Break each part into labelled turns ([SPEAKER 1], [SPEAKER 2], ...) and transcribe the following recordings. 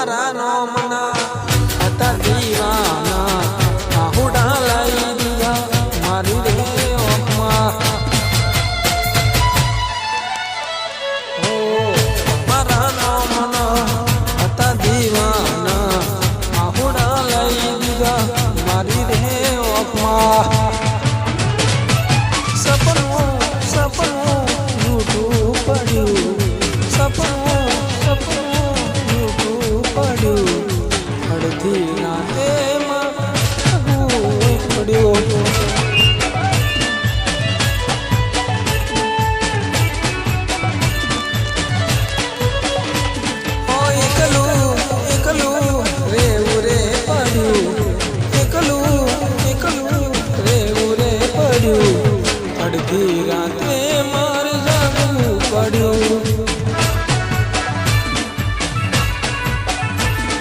[SPEAKER 1] Parará. અડધી રાતે મારે જાગવું પડ્યું.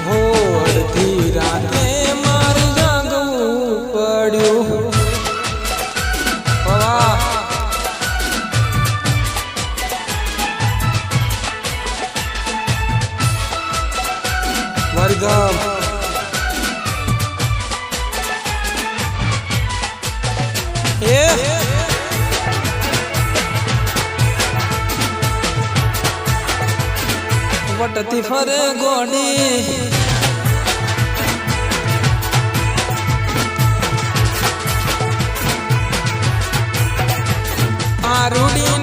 [SPEAKER 1] હો અડધી રાતે મારે જાગવું પડ્યું. વર્ગમ વટતી ફરે ગોડી આ રૂડીને